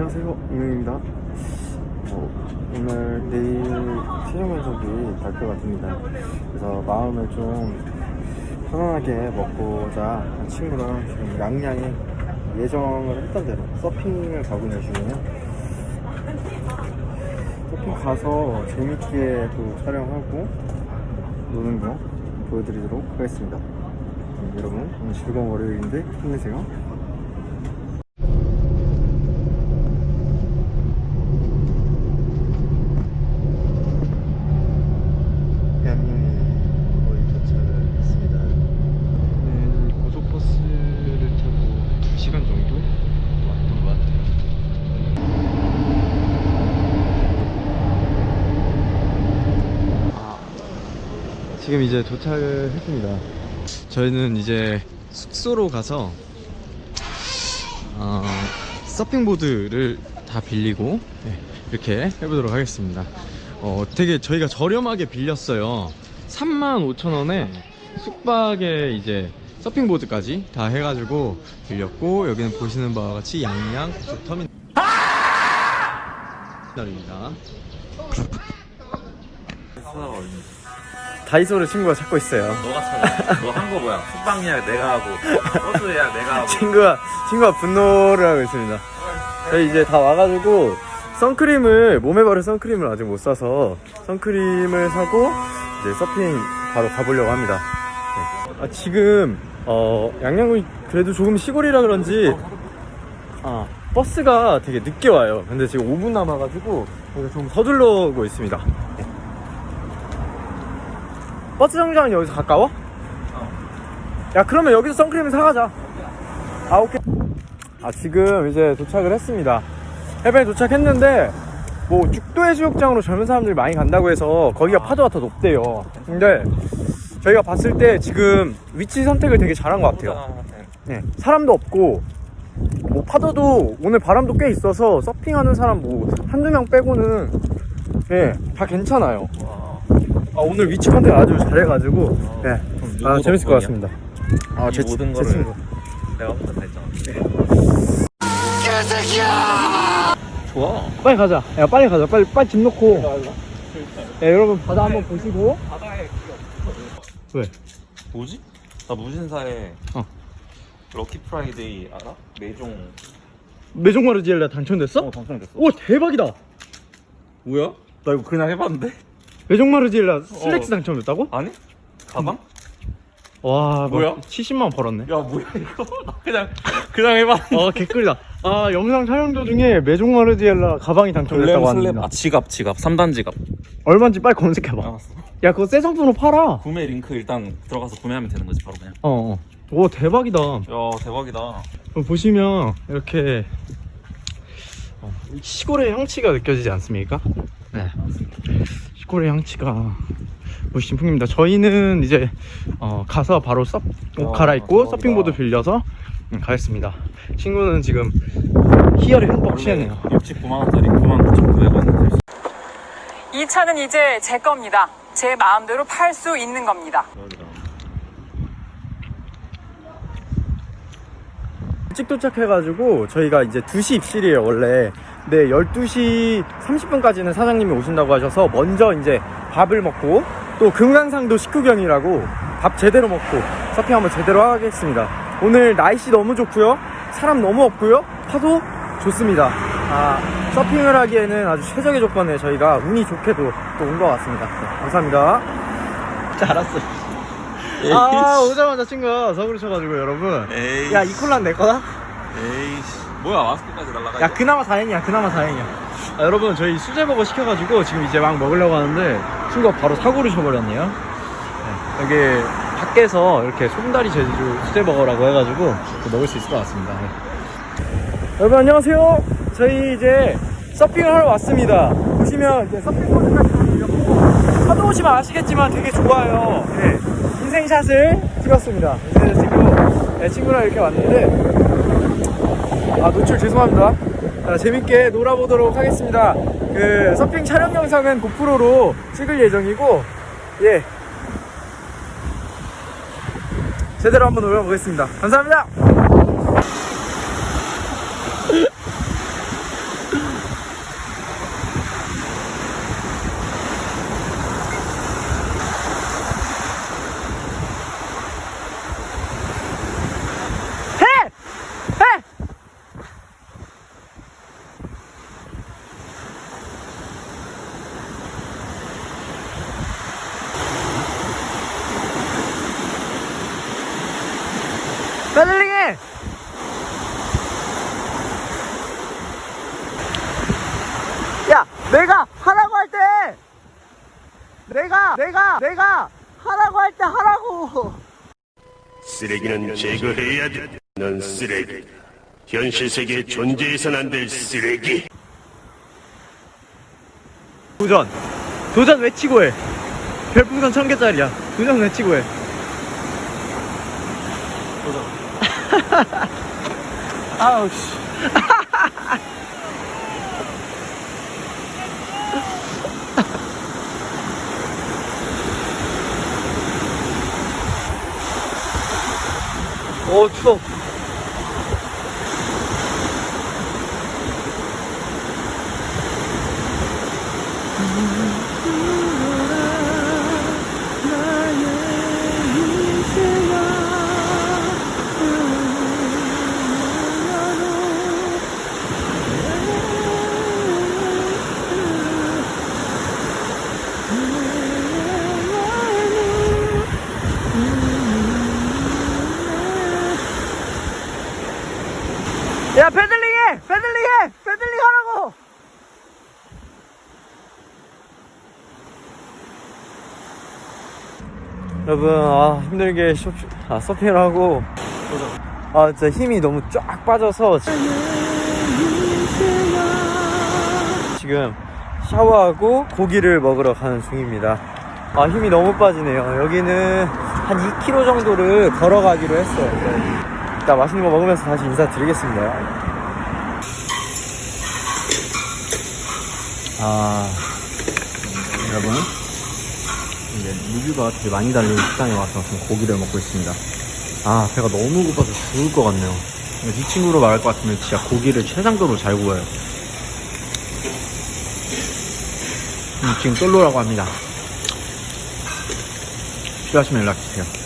안녕하세요. 이명입니다. 어, 오늘 내일 최종 연속이 발표가 됩니다. 그래서 마음을 좀 편안하게 먹고자 친구랑 지금 양양에 예정을 했던 대로 서핑을 가고 있는 중이에요. 서핑 가서 재밌게 또 촬영하고 노는 거 보여드리도록 하겠습니다. 그럼 여러분 오늘 즐거운 월요일인데 힘내세요 양양에 거의 도착을 했습니다. 네, 고속버스를 타고 2시간 정도 왔던 것 같아요. 아, 지금 이제 도착을 했습니다. 저희는 이제 숙소로 가서 어, 서핑보드를 다 빌리고 네, 이렇게 해보도록 하겠습니다. 어, 되게 저희가 저렴하게 빌렸어요. 35,000원에 숙박에 이제 서핑보드까지 다 해가지고 빌렸고 여기는 보시는 바와 같이 양양 고속터미널입니다. 다이소를 친구가 찾고 있어요. 너가 찾아. 너 한 거 뭐야? 숙박 예약 내가 하고, 버스 예약 내가 하고. 친구가 친구가 분노를 하고 있습니다. 저희 이제 다 와가지고 선크림을 몸에 바를 선크림을 아직 못 사서 선크림을 사고 이제 서핑 바로 가보려고 합니다. 네. 아, 지금 어, 양양이 그래도 조금 시골이라 그런지 아, 버스가 되게 늦게 와요. 근데 지금 5분 남아가지고 그래서 좀 서둘러고 있습니다. 네. 버스 정류장은 여기서 가까워? 야 그러면 여기서 선크림을 사가자. 아 오케이. 아 지금 이제 도착을 했습니다. 해변에 도착했는데 뭐 죽도 해 수욕장으로 젊은 사람들이 많이 간다고 해서 거기가 파도가 더 높대요. 근데 저희가 봤을 때 지금 위치 선택을 되게 잘한 것 같아요. 네, 사람도 없고 뭐 파도도 오늘 바람도 꽤 있어서 서핑하는 사람 뭐 한두 명 빼고는 예, 다 괜찮아요. 아, 오늘 위치 컨택 아주 잘해가지고 네, 누구 아 재밌을 것? 같습니다. 아, 이 제, 모든 제 거를- 친구. 내가 혼자 다 했잖아. 좋아. 빨리 가자. 야, 빨리 가자. 빨리, 빨리 집 놓고. 야, 여러분, 바다 한번 보시고. 왜? 뭐지? 나 무신사에 어. 럭키 프라이데이 알아? 매종. 메종마르지엘라 당첨됐어? 어, 당첨됐어. 오, 대박이다. 뭐야? 나 이거 그냥 해봤는데? 메종마르지엘라 슬랙스 당첨됐다고? 아니? 가방? 와, 뭐야? 70만 벌었네. 야, 뭐야 이거? 나 그냥, 그냥 해봤는데. 아, 개꿀이다. 아, 영상 촬영 도중에 메종마르지엘라 가방이 당첨됐다고 하는데. 아, 지갑, 지갑. 3단 지갑. 얼마인지 빨리 검색해봐. 알았어. 야, 그거 새 상품으로 팔아. 구매 링크 일단 들어가서 구매하면 되는 거지, 바로 그냥. 어, 어. 오, 대박이다. 야, 대박이다. 그럼 보시면 이렇게 어, 시골의 향취가 느껴지지 않습니까? 네. 시골의 향취가 멋진 풍입니다. 저희는 이제 어, 가서 바로 서, 옷 아, 갈아입고 대박이다. 서핑보드 빌려서 음, 가겠습니다. 친구는 지금 희열에 흠뻑 취했네요. 69만원짜리 99,900원. 이 차는 이제 제 겁니다. 제 마음대로 팔 수 있는 겁니다. 일찍 도착해가지고 저희가 이제 2시 입실이에요 원래 근데 12시 30분까지는 사장님이 오신다고 하셔서 먼저 이제 밥을 먹고 또 금강산도 식후경이라고 밥 제대로 먹고 서핑 한번 제대로 하겠습니다. 오늘 날씨 너무 좋고요. 사람 너무 없고요. 파도 좋습니다. 아 서핑을 하기에는 아주 최적의 조건에 저희가 운이 좋게도 또 온 것 같습니다. 네, 감사합니다. 알았어. 아 오자마자 친구가 서구를 쳐가지고 여러분. 에이. 야 이 콜라는 내 거다? 에이씨. 뭐야, 마스크까지 날라가. 야 그나마 다행이야 그나마 다행이야 아, 여러분 저희 수제버거 시켜가지고 지금 이제 막 먹으려고 하는데 친구가 바로 사고를 쳐버렸네요 네, 여기 밖에서 이렇게 소금다리 제주 수제버거라고 해가지고 또 먹을 수 있을 것 같습니다 네. 여러분 안녕하세요 저희 이제 서핑을 하러 왔습니다 보시면 이제 서핑보드까지 다 빌렸고 파도 오시면 아시겠지만 되게 좋아요 네. 인생샷을 찍었습니다 인생샷 찍고 네, 친구랑 이렇게 왔는데 아 노출 죄송합니다. 자, 재밌게 놀아보도록 하겠습니다. 그 서핑 촬영 영상은 고프로로 찍을 예정이고 예 제대로 한번 놀아보겠습니다. 감사합니다. 빨리 야 내가 하라고 할 때! 내가 내가 내가 하라고 할 때 하라고! 쓰레기는 제거해야 돼넌 쓰레기. 현실 세계에 존재해선 안 될 쓰레기. 도전. 도전 외치고 해. 별풍선 천 개짜리야. 도전 외치고 해. 아우 씨. 어 추워 야 패들링해 패들링해 패들링 하라고 여러분 아 힘들게 쇼, 아, 서핑을 하고. 아 진짜 힘이 너무 쫙 빠져서 지금 샤워하고 고기를 먹으러 가는 중입니다. 아 힘이 너무 빠지네요. 여기는 한 2km 정도를 걸어가기로 했어요. 네. 이따 맛있는 거 먹으면서 다시 인사드리겠습니다. 아 여러분 이제 리뷰가 되게 많이 달린 식당에 와서 지금 고기를 먹고 있습니다. 아, 배가 너무 고파서 죽을 것 같네요. 이 친구로 말할 것 같으면 진짜 고기를 최상급으로 잘 구워요. 음, 지금 솔로라고 합니다. 필요하시면 연락주세요.